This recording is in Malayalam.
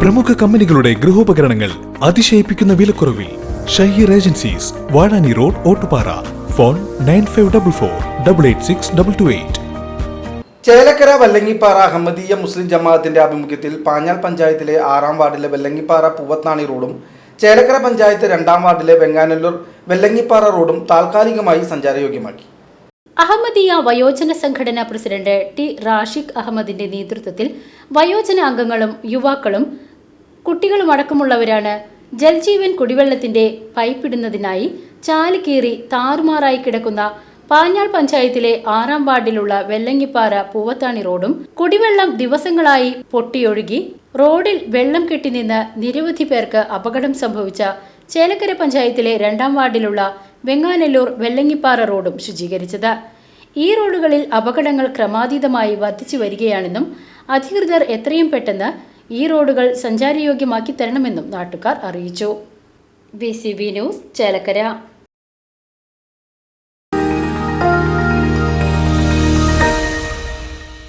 പ്രമുഖ കമ്പനികളുടെ ഗൃഹോപകരണങ്ങൾ അതിശയിപ്പിക്കുന്ന വിലക്കുറവിൽ Shaheer agencies Vazhani road Ottupara. Phone nine five double four double eight six double two eight. Chelakkara Vellangippara Ahmadiyya Muslim ജമാഅത്തിന്റെ ആഭിമുഖ്യത്തിൽ പാഞ്ഞാൽ പഞ്ചായത്തിലെ ആറാം വാർഡിലെ വെല്ലങ്ങിപ്പാറ പൂവത്താണി റോഡും ചേലക്കര പഞ്ചായത്ത് രണ്ടാം വാർഡിലെ വെങ്ങാനല്ലൂർ വെല്ലങ്ങിപ്പാറ റോഡും താൽക്കാലികമായി സഞ്ചാരയോഗ്യമാക്കി. അഹമ്മദിയ വയോജന സംഘടന പ്രസിഡന്റ് ടി. റാഷിഖ് അഹമ്മദിന്റെ നേതൃത്വത്തിൽ വയോജന അംഗങ്ങളും യുവാക്കളും കുട്ടികളുമടക്കമുള്ളവരാണ് ജൽജീവൻ കുടിവെള്ളത്തിന്റെ പൈപ്പിടുന്നതിനായി ചാൽ കീറി താറുമാറായി കിടക്കുന്ന പാഞ്ഞാൾ പഞ്ചായത്തിലെ ആറാം വാർഡിലുള്ള വെല്ലങ്ങിപ്പാറ പൂവത്താണി റോഡും കുടിവെള്ളം ദിവസങ്ങളായി പൊട്ടിയൊഴുകി റോഡിൽ വെള്ളം കെട്ടിനിന്ന് നിരവധി പേർക്ക് അപകടം സംഭവിച്ച ചേലക്കര പഞ്ചായത്തിലെ രണ്ടാം വാർഡിലുള്ള വെങ്ങാനല്ലൂർ വെല്ലങ്ങിപ്പാറ റോഡും ശുചീകരിച്ചത്. ഈ റോഡുകളിൽ അപകടങ്ങൾ ക്രമാതീതമായി വർദ്ധിച്ചു വരികയാണെന്നും അധികൃതർ എത്രയും പെട്ടെന്ന് ഈ റോഡുകൾ സഞ്ചാരയോഗ്യമാക്കി തരണമെന്നും നാട്ടുകാർ അറിയിച്ചു. B news Chelakkara.